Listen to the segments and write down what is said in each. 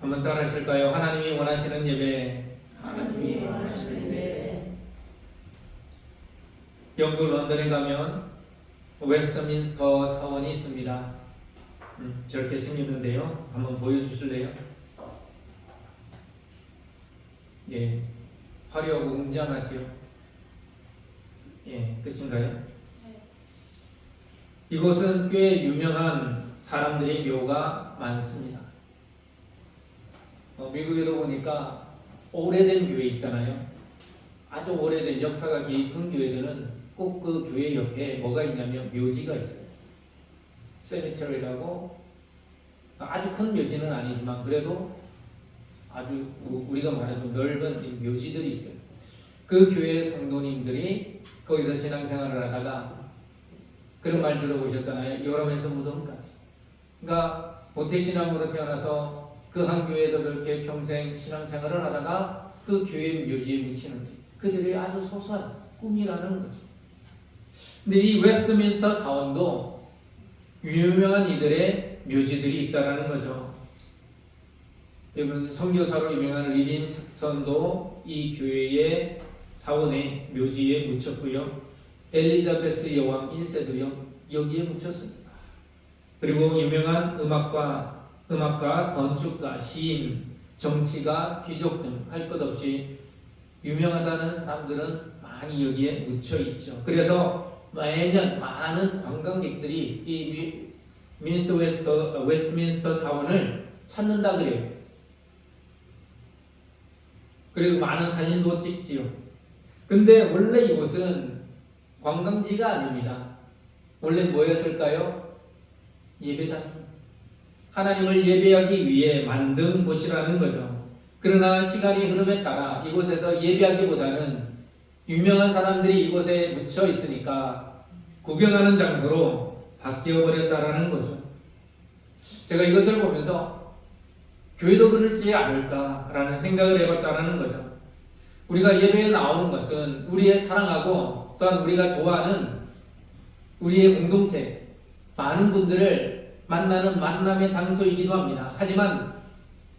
한번 따라 하실까요? 하나님이 원하시는 예배. 하나님이 원하시는 예배 영국 런던에 가면 웨스트민스터 사원이 있습니다. 음, 저렇게 생겼는데요. 한번 보여주실래요? 예, 화려하고 웅장하지요. 예, 끝인가요? 이곳은 꽤 유명한 사람들의 묘가 많습니다. 어, 미국에도 보니까 오래된 교회 있잖아요. 아주 오래된 역사가 깊은 교회들은 꼭 그 교회 옆에 뭐가 있냐면 묘지가 있어요. 세미터리라고 아주 큰 묘지는 아니지만 그래도 아주 우- 우리가 말하는 넓은 이 묘지들이 있어요. 그 교회 성도님들이 거기서 신앙생활을 하다가 그런 말 들어보셨잖아요. 여름에서 무덤까지. 그러니까 모태신앙으로 태어나서 그 한 교회에서 그렇게 평생 신앙생활을 하다가 그 교회 묘지에 묻히는 게 그들의 아주 소소한 꿈이라는 거죠. 근데 이 웨스트민스터 사원도 유명한 이들의 묘지들이 있다라는 거죠. 여러분 선교사로 유명한 리빈 스턴도 이 교회의 사원의 묘지에 묻혔고요. 엘리자베스 여왕 1세도요 여기에 묻혔습니다. 그리고 유명한 음악가, 음악가, 건축가, 시인, 정치가, 귀족 등 할 것 없이 유명하다는 사람들은 많이 여기에 묻혀 있죠. 그래서 매년 많은 관광객들이 이 미- 미니스터 웨스터, 어, 웨스트민스터 사원을 찾는다 그래요. 그리고 많은 사진도 찍지요. 근데 원래 이곳은 관광지가 아닙니다. 원래 뭐였을까요? 예배당. 하나님을 예배하기 위해 만든 곳이라는 거죠. 그러나 시간이 흐름에 따라 이곳에서 예배하기보다는 유명한 사람들이 이곳에 묻혀 있으니까 구경하는 장소로 바뀌어 버렸다라는 거죠. 제가 이것을 보면서 교회도 그렇지 않을까라는 생각을 해봤다라는 거죠. 우리가 예배에 나오는 것은 우리의 사랑하고 또한 우리가 좋아하는 우리의 공동체, 많은 분들을 만나는 만남의 장소이기도 합니다. 하지만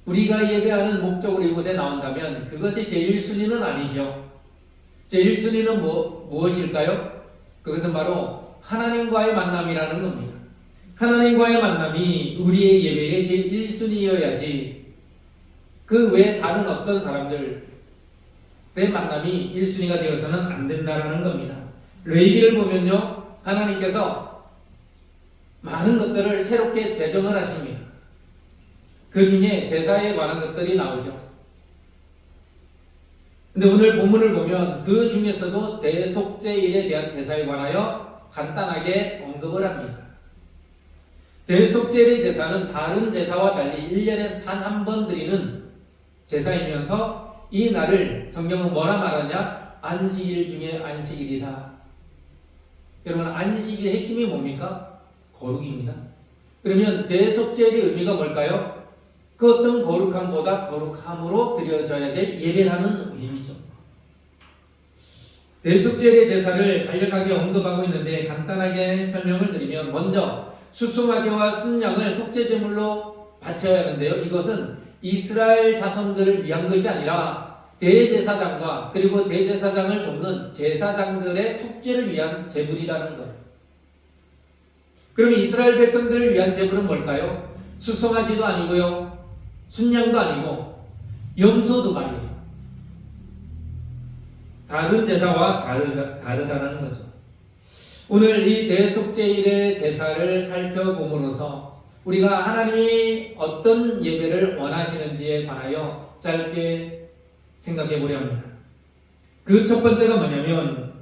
우리가 예배하는 목적으로 이곳에 나온다면 그것이 제1순위는 아니죠. 제1순위는 뭐, 무엇일까요? 그것은 바로 하나님과의 만남이라는 겁니다. 하나님과의 만남이 우리의 예배의 제1순위여야지 그 외 다른 어떤 사람들 내 만남이 1순위가 되어서는 안 된다라는 겁니다. 레이기를 보면요. 하나님께서 많은 것들을 새롭게 제정을 하십니다. 그 중에 제사에 관한 것들이 나오죠. 근데 오늘 본문을 보면 그 중에서도 대속제일에 대한 제사에 관하여 간단하게 언급을 합니다. 대속제일의 제사는 다른 제사와 달리 1년에 단 한 번 드리는 제사이면서 이 날을 성경은 뭐라 말하냐? 안식일 중에 안식일이다. 여러분 안식일의 핵심이 뭡니까? 거룩입니다. 그러면 대속제일의 의미가 뭘까요? 그 어떤 거룩함보다 거룩함으로 드려져야 될 예배라는 의미죠. 대속제일의 제사를 간략하게 언급하고 있는데 간단하게 설명을 드리면 먼저 수수마개와 순양을 속죄제물로 바쳐야 하는데요. 이것은 이스라엘 자손들을 위한 것이 아니라 대제사장과 그리고 대제사장을 돕는 제사장들의 속죄를 위한 제물이라는 거예요. 그러면 이스라엘 백성들을 위한 제물은 뭘까요? 수송아지도 아니고요. 순양도 아니고 염소도 말이에요. 다른 제사와 다르, 다르다는 거죠. 오늘 이 대속제일의 제사를 살펴봄으로써 우리가 하나님이 어떤 예배를 원하시는지에 관하여 짧게 생각해 보려 합니다. 그 첫 번째가 뭐냐면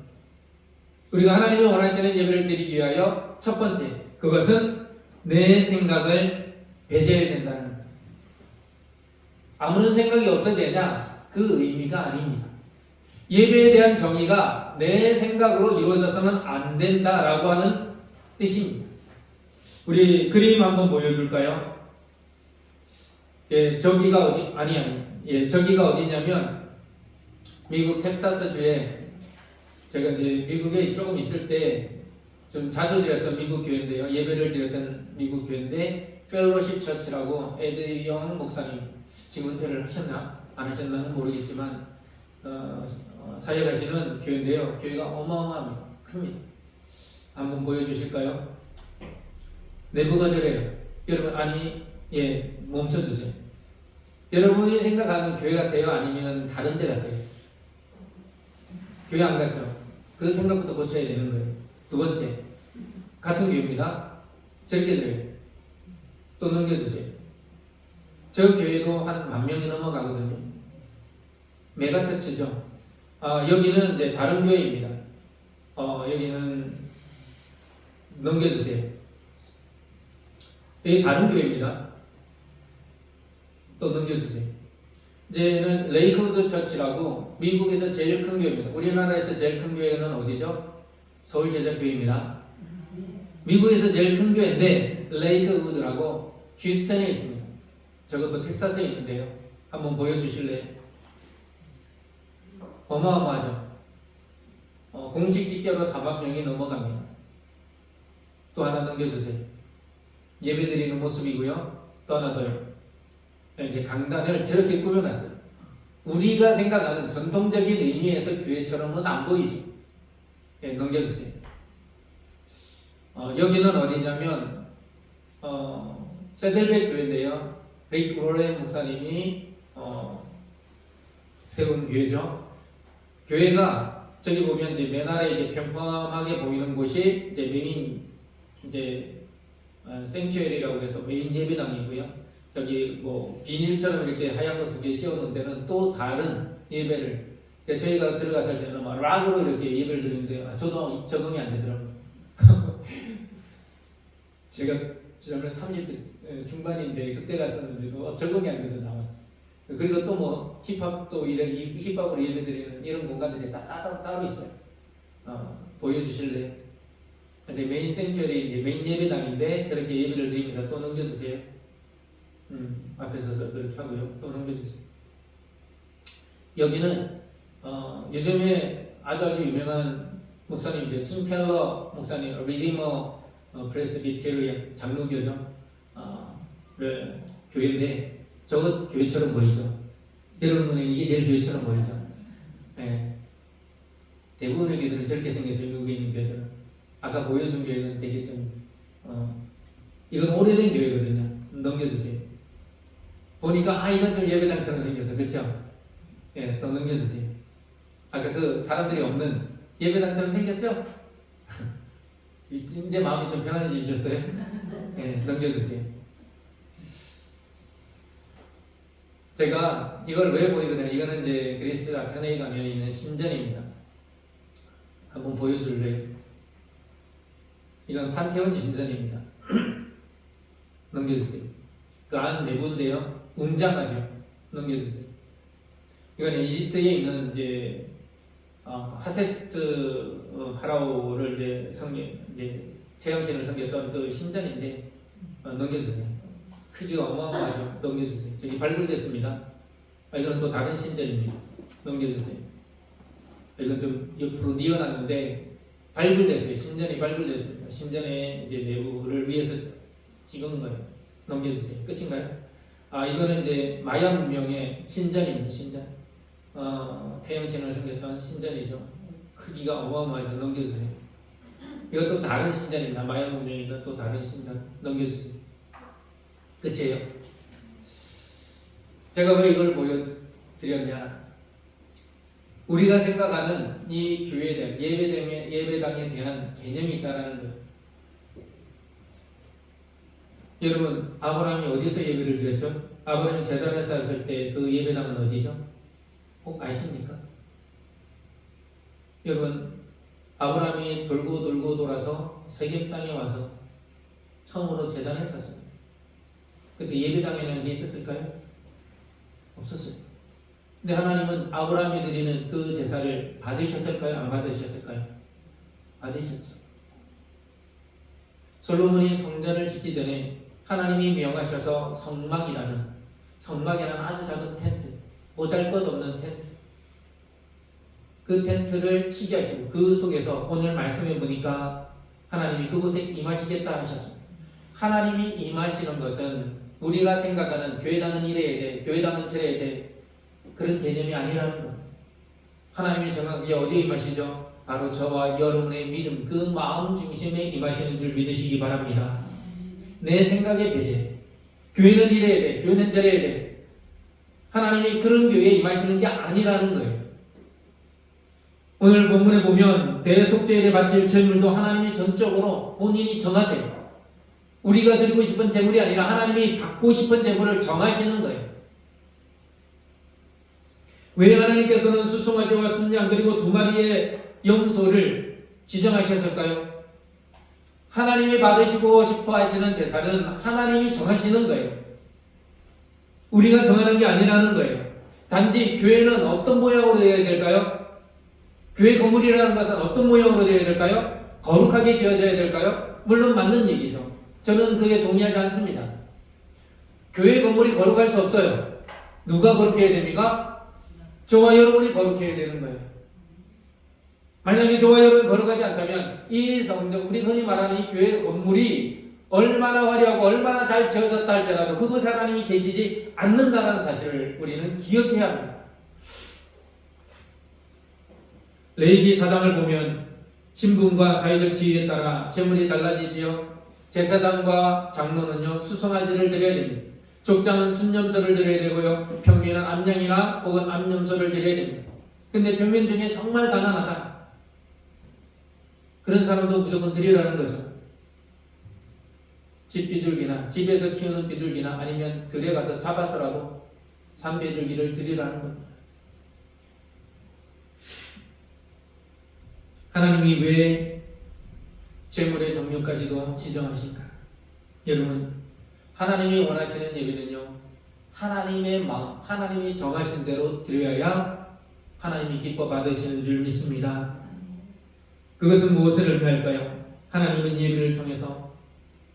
우리가 하나님이 원하시는 예배를 드리기 위하여 첫 번째 그것은 내 생각을 배제해야 된다는. 아무런 생각이 없어야 되냐? 그 의미가 아닙니다. 예배에 대한 정의가 내 생각으로 이루어져서는 안 된다라고 하는 뜻입니다. 우리 그림 한번 보여줄까요? 예, 저기가 어디 아니 아니 예, 저기가 어디냐면 미국 텍사스 주에 제가 이제 미국에 조금 있을 때 좀 자주 드렸던 미국 교회인데요. 예배를 드렸던 미국 교회인데 펠로십 처치라고 에드 영 목사님 지금 은퇴를 하셨나 안 하셨나는 모르겠지만 어, 어, 사역하시는 교회인데요. 교회가 어마어마합니다. 큽니다. 한번 보여주실까요? 내부가 저래요. 여러분 아니 예 멈춰주세요. 여러분이 생각하는 교회 같아요? 아니면 다른 데 같아요? 교회 안 같죠? 그 생각부터 고쳐야 되는 거예요. 두 번째 같은 교회입니다. 들어요. 또 넘겨주세요. 저 교회도 한 만 명이 넘어가거든요. 메가처치죠. 아, 여기는 이제 다른 교회입니다. 어, 여기는 넘겨주세요. 여기 다른 교회입니다. 또 넘겨주세요. 이제는 레이크우드 처치라고 미국에서 제일 큰 교회입니다. 우리나라에서 제일 큰 교회는 어디죠? 서울제자교회입니다. 미국에서 제일 큰 교회인데 레이크 우드라고 휴스턴에 있습니다. 저것도 텍사스에 있는데요. 한번 보여주실래요? 어마어마하죠. 어, 공식 집계로 4만 명이 넘어갑니다. 또 하나 넘겨주세요. 예배드리는 모습이고요. 또 하나 더요. 이제 강단을 저렇게 꾸며놨어요. 우리가 생각하는 전통적인 의미에서 교회처럼은 안 보이죠. 예, 넘겨주세요. 어, 여기는 어디냐면 어, 세델베 교회인데요. 베이크 로렌 목사님이 어, 세운 교회죠. 교회가 저기 보면 이제 맨 아래 이제 평범하게 보이는 곳이 이제 메인 이제 어, 생츄에리라고 해서 메인 예배당이고요. 저기 뭐 비닐처럼 이렇게 하얀 거 두 개 씌워놓은 데는 또 다른 예배를 저희가 들어갔을 때는 막 락으로 이렇게 예배를 드리는데 아, 저도 적응이 안 되더라고요. 제가 저는 30대 중반인데 그때 갔었는데도 적응이 안 돼서 나왔어요. 그리고 또 뭐 힙합도 이래 이 힙합으로 예배드리는 이런 공간들이 다 따로 따로 있어요. 어, 보여주실래요? 이제 메인 센츄얼이 이제 메인 예배당인데 저렇게 예배를 드립니다. 또 넘겨주세요. 음, 앞에 서서 그렇게 하고요. 또 넘겨주세요. 여기는 어, 요즘에 아주 아주 유명한 목사님이죠. 팀 펠러 목사님, 리디머 어, 프레스비테리안 장로교죠. 어, 그 교회인데 저것 교회처럼 보이죠. 여러분은 이게 제일 교회처럼 보이죠. 예. 대부분의 교회들은 저렇게 생겼어요. 미국에 있는 교회들은. 아까 보여준 교회는 되게 좀 어, 이건 오래된 교회거든요. 넘겨주세요. 보니까 아 이건 좀 예배당처럼 생겼어, 그렇죠? 예, 또 넘겨주세요. 아까 그 사람들이 없는 예배당처럼 생겼죠? 이- 이제 마음이 좀 편안해지셨어요? 예, 넘겨주세요. 제가 이걸 왜 보이거든요? 이거는 이제 그리스 아테네에 가면 있는 신전입니다. 한번 보여줄래요? 이건 판테온 신전입니다. 넘겨주세요. 그 안 내부인데요. 웅장하죠. 넘겨주세요. 이건 이집트에 있는 이제 어, 하세스트 어, 파라오를 이제 성경 이제 태양신을 섬겼던 그 신전인데 어, 넘겨주세요. 크기가 어마어마하죠. 넘겨주세요. 저기 발굴됐습니다. 아, 이건 또 다른 신전입니다. 넘겨주세요. 아, 이건 좀 옆으로 뉘어놨는데 발굴됐어요. 신전이 발굴됐습니다. 신전의 이제 내부를 위해서 찍은 거예요. 넘겨주세요. 끝인가요? 아 이거는 이제 마야 문명의 신전입니다. 신전. 어, 태양신을 섬겼던 신전이죠. 크기가 어마어마해서 넘겨주세요. 이것도 다른 신전입니다. 마야 문명이든 또 다른 신전 넘겨주세요. 끝이에요. 제가 왜 이걸 보여드렸냐? 우리가 생각하는 이 교회에 대한 예배당에, 예배당에 대한 개념이 있다라는 거예요. 여러분 아브라함이 어디서 예배를 드렸죠? 아브라함이 제단을 쌓았을 때 그 예배당은 어디죠? 혹 아십니까? 여러분 아브라함이 돌고 돌고 돌아서 세겜 땅에 와서 처음으로 제단을 쌓습니다. 그때 예배당에는 게 있었을까요? 없었어요. 근데 하나님은 아브라함이 드리는 그 제사를 받으셨을까요? 안 받으셨을까요? 받으셨죠. 솔로몬이 성전을 짓기 전에 하나님이 명하셔서 성막이라는 성막이라는 아주 작은 텐트, 보잘것없는 텐트. 그 텐트를 치게 하시고 그 속에서 오늘 말씀해 보니까 하나님이 그곳에 임하시겠다 하셨습니다. 하나님이 임하시는 것은 우리가 생각하는 교회당은 이래야 돼, 교회당은 저래야 돼 그런 개념이 아니라는 거. 하나님이 정확하게 어디에 임하시죠? 바로 저와 여러분의 믿음, 그 마음 중심에 임하시는 줄 믿으시기 바랍니다. 내 생각의 배제. 교회는 이래야 돼, 교회는 저래야 돼. 하나님이 그런 교회에 임하시는 게 아니라는 거예요. 오늘 본문에 보면 대속죄일에 바칠 제물도 하나님이 전적으로 본인이 정하세요. 우리가 드리고 싶은 제물이 아니라 하나님이 받고 싶은 제물을 정하시는 거예요. 왜 하나님께서는 수송아지와 순양 그리고 두 마리의 염소를 지정하셨을까요? 하나님이 받으시고 싶어 하시는 제사는 하나님이 정하시는 거예요. 우리가 정하는 게 아니라는 거예요. 단지 교회는 어떤 모양으로 되어야 될까요? 교회 건물이라는 것은 어떤 모양으로 되어야 될까요? 거룩하게 지어져야 될까요? 물론 맞는 얘기죠. 저는 그에 동의하지 않습니다. 교회 건물이 거룩할 수 없어요. 누가 거룩해야 됩니까? 저와 여러분이 거룩해야 되는 거예요. 만약에 저와 여러분이 거룩하지 않다면 이 성전, 우리 흔히 말하는 이 교회 건물이 얼마나 화려하고 얼마나 잘 지어졌다 할지라도 그곳에 하나님이 계시지 않는다는 사실을 우리는 기억해야 합니다. 레이기 사장을 보면 신분과 사회적 지위에 따라 재물이 달라지지요. 제사장과 장로는요 수송아지를 드려야 됩니다. 족장은 순념소를 드려야 되고요. 평민은 암양이나 혹은 암염소를 드려야 됩니다. 근데 평민 중에 정말 가난하다. 그런 사람도 무조건 드리라는 거죠. 집 비둘기나 집에서 키우는 비둘기나 아니면 들에 가서 잡아서라도 산비둘기를 드리라는 겁니다. 하나님이 왜 재물의 종류까지도 지정하신가? 여러분, 하나님이 원하시는 예배는요, 하나님의 마음, 하나님이 정하신 대로 드려야 하나님이 기뻐 받으시는 줄 믿습니다. 그것은 무엇을 의미할까요? 하나님은 예배를 통해서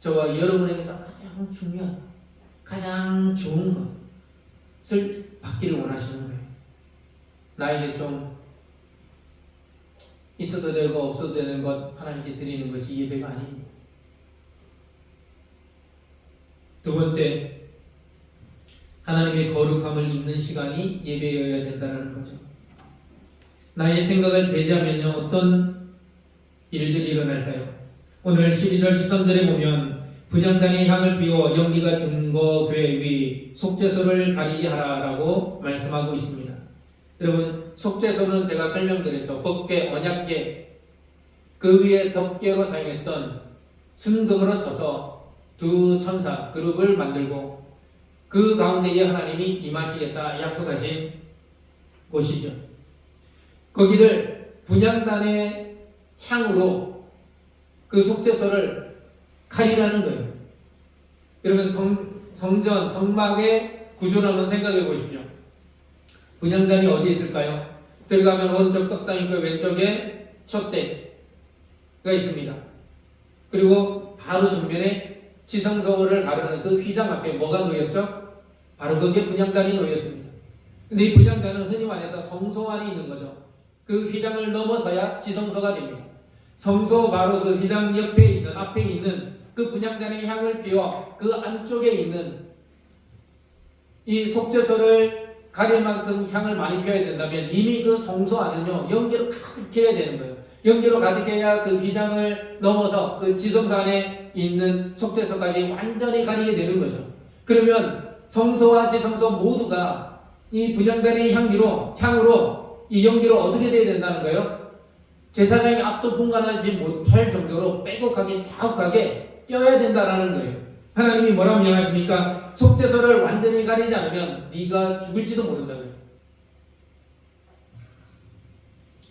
저와 여러분에게서 가장 중요한, 가장 좋은 것을 받기를 원하시는 거예요. 나에게 좀 있어도 되고 없어도 되는 것 하나님께 드리는 것이 예배가 아닙니다. 두 번째, 하나님의 거룩함을 입는 시간이 예배여야 된다는 거죠. 나의 생각을 배제하면요, 어떤 일들이 일어날까요? 오늘 12절 13절에 보면 분양단의 향을 피워 연기가 증거교회 위 속죄소를 가리게 하라라고 말씀하고 있습니다. 여러분 속죄소는 제가 설명드렸죠. 법계, 언약계 그 위에 덮개로 사용했던 순금으로 쳐서 두 천사 그룹을 만들고 그 가운데에 하나님이 임하시겠다 약속하신 곳이죠. 거기를 분양단의 향으로 그 속죄소를 가리라는 거예요. 여러분 성, 성전, 성막의 구조를 한번 생각해 보십시오. 분양단이 어디 있을까요? 들어가면 오른쪽 떡상 있고 왼쪽에 촛대가 있습니다. 그리고 바로 정면에 지성소를 가르는 그 휘장 앞에 뭐가 놓였죠? 바로 거기에 분양단이 놓였습니다. 근데 이 분양단은 흔히 말해서 성소 안에 있는 거죠. 그 휘장을 넘어서야 지성소가 됩니다. 성소 바로 그 휘장 옆에 있는 앞에 있는 그 분양단의 향을 피워 그 안쪽에 있는 이 속죄소를 가릴 만큼 향을 많이 피워야 된다면 이미 그 성소 안은요 연기로 가득해야 되는 거예요. 연기로 가득해야 그 휘장을 넘어서 그 지성소 안에 있는 속죄소까지 완전히 가리게 되는 거죠. 그러면 성소와 지성소 모두가 이 분양단의 향기로 향으로 이 연기로 어떻게 돼야 된다는 거예요? 제사장이 앞도 분간하지 못할 정도로 빼곡하게 자욱하게 껴야 된다라는 거예요. 하나님이 뭐라고 명하십니까? 속죄소를 완전히 가리지 않으면 네가 죽을지도 모른다고요.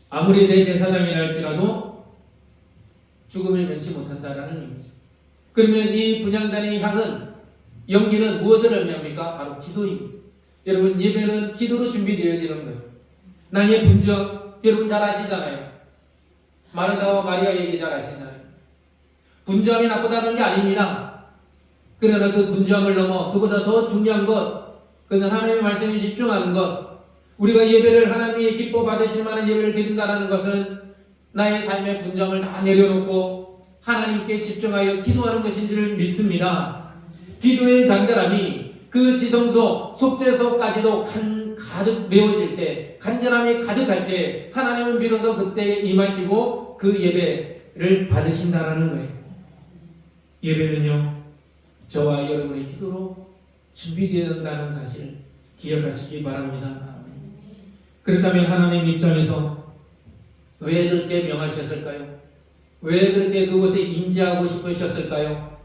아무리 내 제사장이라 할지라도 죽음을 면치 못한다라는 얘기죠. 그러면 이 분양단의 향은 연기는 무엇을 의미합니까? 바로 기도입니다. 여러분 예배는 기도로 준비되어지는 거예요. 나의 분주함 여러분 잘 아시잖아요. 마르다와 마리아 얘기 잘 아시잖아요. 분주함이 나쁘다는 게 아닙니다. 그러나 그 분주함을 넘어 그보다 더 중요한 것, 그것은 하나님의 말씀에 집중하는 것, 우리가 예배를 하나님이 기뻐 받으실 만한 예배를 드린다는 것은 나의 삶의 분주함을 다 내려놓고 하나님께 집중하여 기도하는 것인 줄 믿습니다. 기도의 간절함이 그 지성소 속죄소까지도 간, 가득 메워질 때 간절함이 가득할 때 하나님은 비로소 그때 임하시고 그 예배를 받으신다라는 거예요. 예배는요 저와 여러분의 기도로 준비되어야한다는 사실 기억하시기 바랍니다. 그렇다면 하나님 입장에서 왜 그렇게 명하셨을까요? 왜 그렇게 그곳에 임재하고 싶으셨을까요?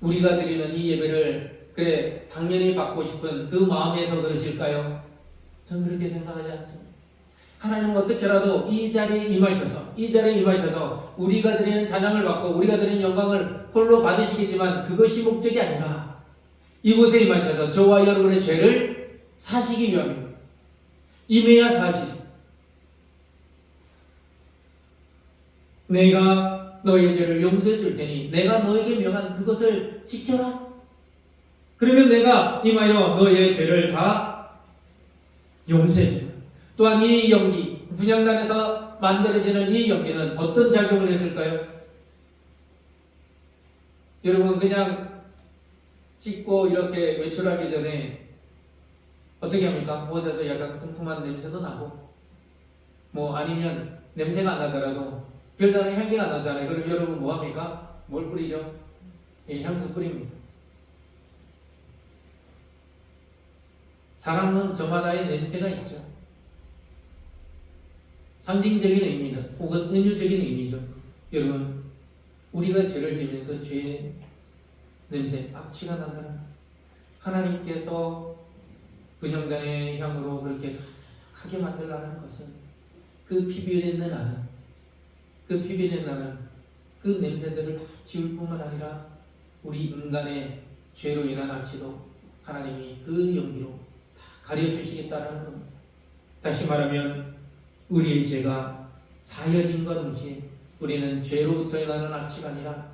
우리가 드리는 이 예배를 그래 당연히 받고 싶은 그 마음에서 그러실까요? 저는 그렇게 생각하지 않습니다. 하나님은 어떻게라도 이 자리에 임하셔서 이 자리에 임하셔서 우리가 드리는 찬양을 받고 우리가 드리는 영광을 홀로 받으시겠지만 그것이 목적이 아니라 이곳에 임하셔서 저와 여러분의 죄를 사시기 위함입니다. 임해야 사시죠. 내가 너의 죄를 용서해 줄 테니 내가 너에게 명한 그것을 지켜라. 그러면 내가 임하여 너의 죄를 다 용서해 줍니다. 또한 이 연기, 분양단에서 만들어지는 이 연기는 어떤 작용을 했을까요? 여러분 그냥 찍고 이렇게 외출하기 전에 어떻게 합니까? 옷에서 약간 쿰쿰한 냄새도 나고 뭐 아니면 냄새가 안 나더라도 별다른 향기가 안 나잖아요. 그럼 여러분 뭐 합니까? 뭘 뿌리죠? 예, 향수 뿌립니다. 사람은 저마다의 냄새가 있죠. 상징적인 의미는 혹은 은유적인 의미죠. 여러분, 우리가 죄를 지으면 그 죄의 냄새, 악취가 거예요. 하나님께서 분영단의 향으로 그렇게 가득하게 만들라는 것은 그 피비린내 나는 그 피비린내 나는 그 냄새들을 다 지울 뿐만 아니라 우리 인간의 죄로 인한 악취도 하나님이 그 연기로 다 가려주시겠다라는 겁니다. 다시 말하면 우리의 죄가 사여짐과 동시에 우리는 죄로부터 나는 악취가 아니라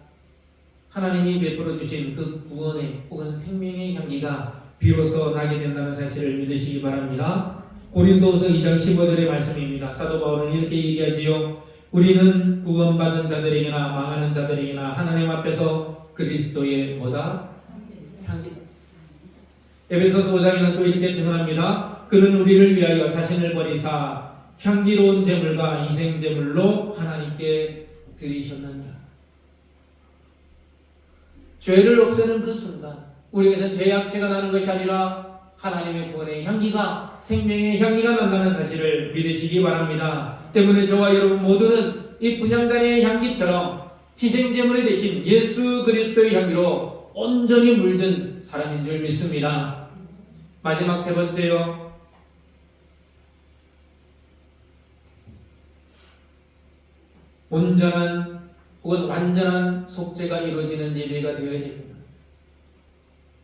하나님이 베풀어 주신 그 구원의 혹은 생명의 향기가 비로소 나게 된다는 사실을 믿으시기 바랍니다. 고린도서 2장 15절의 말씀입니다. 사도 바울은 이렇게 얘기하지요. 우리는 구원받은 자들에게나 망하는 자들에게나 하나님 앞에서 그리스도의 뭐다? 에베소서 5장에는 또 이렇게 증언합니다. 그는 우리를 위하여 자신을 버리사 향기로운 제물과 희생 제물로 하나님께 드리셨느니라. 죄를 없애는 그 순간 우리에게는 죄악체가 나는 것이 아니라 하나님의 구원의 향기가 생명의 향기가 난다는 사실을 믿으시기 바랍니다. 때문에 저와 여러분 모두는 이 분향단의 향기처럼 희생 제물이 되신 예수 그리스도의 향기로 온전히 물든 사람인 줄 믿습니다. 마지막 세 번째요. 온전한 혹은 완전한 속죄가 이루어지는 예배가 되어야 됩니다.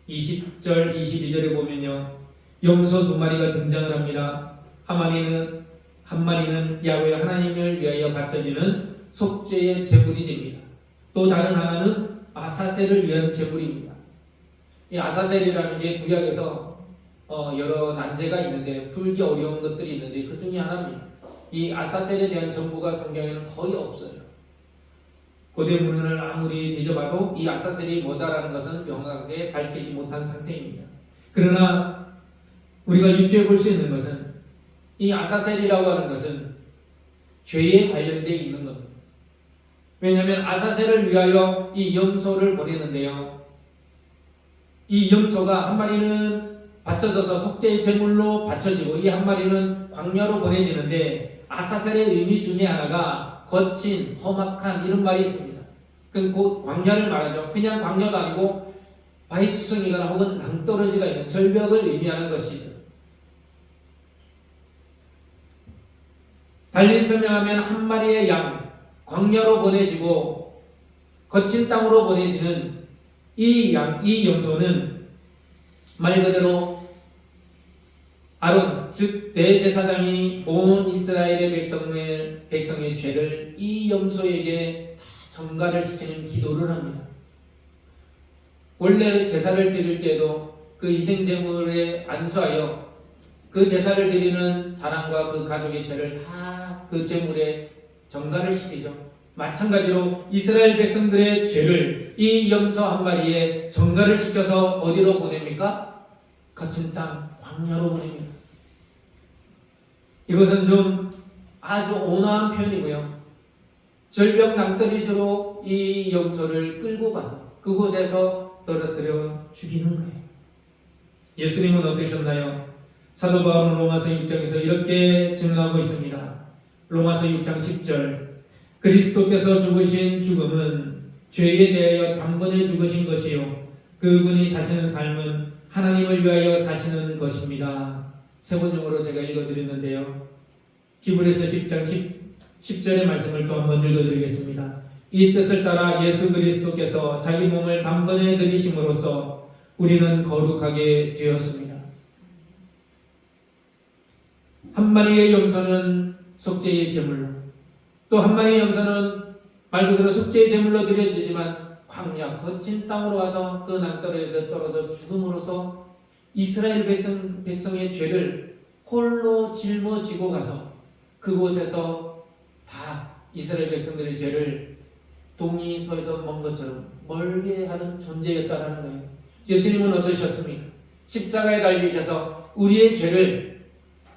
20절, 22절에 보면요. 염소 두 마리가 등장을 합니다. 한 마리는 한 마리는 야훼 하나님을 위하여 바쳐지는 속죄의 제물이 됩니다. 또 다른 하나는 아사셀을 위한 제물입니다. 이 아사셀이라는 게 구약에서 어, 여러 난제가 있는데 풀기 어려운 것들이 있는데 그 중에 하나입니다. 이 아사셀에 대한 정보가 성경에는 거의 없어요. 고대 문헌을 아무리 뒤져봐도 이 아사셀이 뭐다라는 것은 명확하게 밝히지 못한 상태입니다. 그러나 우리가 유추해 볼 수 있는 것은 이 아사셀이라고 하는 것은 죄에 관련되어 있는 겁니다. 왜냐하면 아사셀을 위하여 이 염소를 보내는데요. 이 염소가 한 마리는 받쳐져서 속죄의 제물로 받쳐지고 이 한 마리는 광야로 보내지는데 아사셀의 의미 중에 하나가 거친, 험악한 이런 말이 있습니다. 그곧 광야를 말하죠. 그냥 광야가 아니고 바위투성이거나 혹은 낭떠러지가 있는 절벽을 의미하는 것이죠. 달리 설명하면 한 마리의 양, 광야로 보내지고 거친 땅으로 보내지는 이 양, 이 염소는 말 그대로 아론 즉 대제사장이 온 이스라엘의 백성의 백성의 죄를 이 염소에게 다 전가를 시키는 기도를 합니다. 원래 제사를 드릴 때도 그 희생 제물에 안수하여 그 제사를 드리는 사람과 그 가족의 죄를 다 그 제물에 전가를 시키죠. 마찬가지로 이스라엘 백성들의 죄를 이 염소 한 마리에 전가를 시켜서 어디로 보냅니까? 거친 땅 광야로 보냅니다. 이것은 좀 아주 온화한 표현이고요. 절벽 낭떠러지로 이 염소를 끌고 가서 그곳에서 떨어뜨려 죽이는 거예요. 예수님은 어떠셨나요? 사도 바울은 로마서 6장에서 이렇게 증언하고 있습니다. 로마서 6장 10절 그리스도께서 죽으신 죽음은 죄에 대하여 단번에 죽으신 것이요 그분이 사시는 삶은 하나님을 위하여 사시는 것입니다. 세 번역으로 제가 읽어드렸는데요. 히브리서 10장 10, 10 절의 말씀을 또 한번 읽어드리겠습니다. 이 뜻을 따라 예수 그리스도께서 자기 몸을 단번에 들이심으로써 우리는 거룩하게 되었습니다. 한 마리의 염소는 속죄의 제물로 또 한 마리의 염소는 말 그대로 속죄의 제물로 드려지지만 광야 거친 땅으로 와서 그 낭떠러에서 떨어져 죽음으로써 이스라엘 백성, 백성의 죄를 홀로 짊어지고 가서 그곳에서 다 이스라엘 백성들의 죄를 동이 서에서 먼 것처럼 멀게 하는 존재였다라는 거예요. 예수님은 어떠셨습니까? 십자가에 달리셔서 우리의 죄를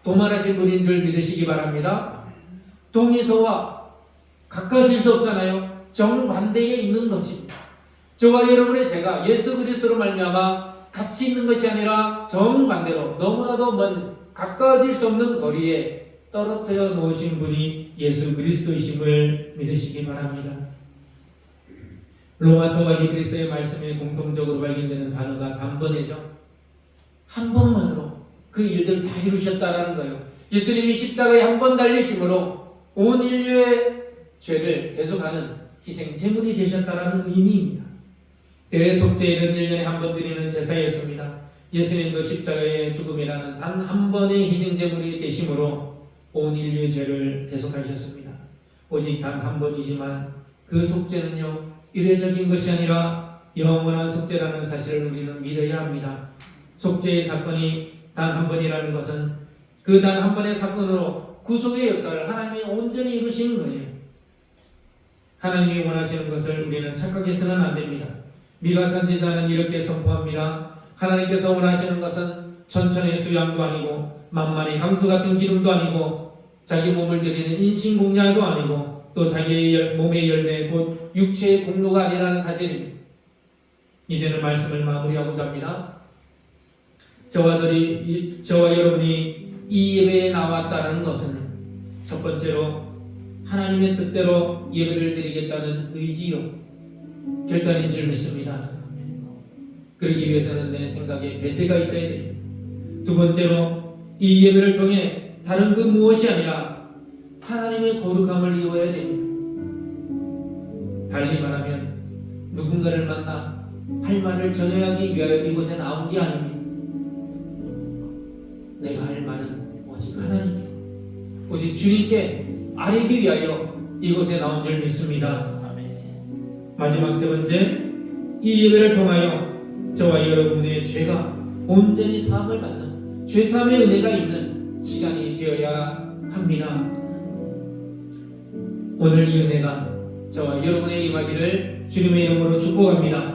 도말하신 분인 줄 믿으시기 바랍니다. 동의서와 가까워질 수 없잖아요. 정반대에 있는 것입니다. 저와 여러분의 죄가 예수 그리스도로 말미암아 같이 있는 것이 아니라 정반대로 너무나도 먼 가까워질 수 없는 거리에 떨어뜨려 놓으신 분이 예수 그리스도이심을 믿으시기 바랍니다. 로마서와 히브리서의 말씀에 공통적으로 발견되는 단어가 단번에죠. 한 번만으로 그 일들 다 이루셨다라는 거예요. 예수님이 십자가에 한 번 달리심으로 온 인류의 죄를 대속하는 희생 제물이 되셨다라는 의미입니다. 대속제일은 1년에 한 번 드리는 제사였습니다. 예수님도 십자가의 죽음이라는 단 한 번의 희생 제물이 되심으로 온 인류의 죄를 대속하셨습니다. 오직 단 한 번이지만 그 속죄는요 일회적인 것이 아니라 영원한 속죄라는 사실을 우리는 믿어야 합니다. 속죄의 사건이 단 한 번이라는 것은 그 단 한 번의 사건으로 구속의 역사를 하나님이 온전히 이루신 거예요. 하나님이 원하시는 것을 우리는 착각해서는 안 됩니다. 미가 선지자는 이렇게 선포합니다. 하나님께서 원하시는 것은 천천의 수양도 아니고 만만의 강수 같은 기름도 아니고 자기 몸을 드리는 인신공양도 아니고 또 자기의 열- 몸의 열매 곧 육체의 공로가 아니라는 사실입니다. 이제는 말씀을 마무리하고자 합니다. 저와들이 이- 저와 여러분이 이 예배에 나왔다는 것은 첫 번째로 하나님의 뜻대로 예배를 드리겠다는 의지요 결단인 줄 믿습니다. 그러기 위해서는 내 생각에 배제가 있어야 됩니다. 두 번째로 이 예배를 통해 다른 그 무엇이 아니라 하나님의 거룩함을 이루어야 됩니다. 달리 말하면 누군가를 만나 할 말을 전해하기 위하여 이곳에 나온 게 아닙니다. 내가 할 말은 오직 하나님께, 오직 주님께 아뢰기 위하여 이곳에 나온 줄 믿습니다. 마지막 세 번째, 이 예배를 통하여 저와 여러분의 죄가 온전히 사함을 받는 죄사함의 은혜가 있는 시간이 되어야 합니다. 오늘 이 은혜가 저와 여러분의 임하기를 주님의 이름으로 축복합니다.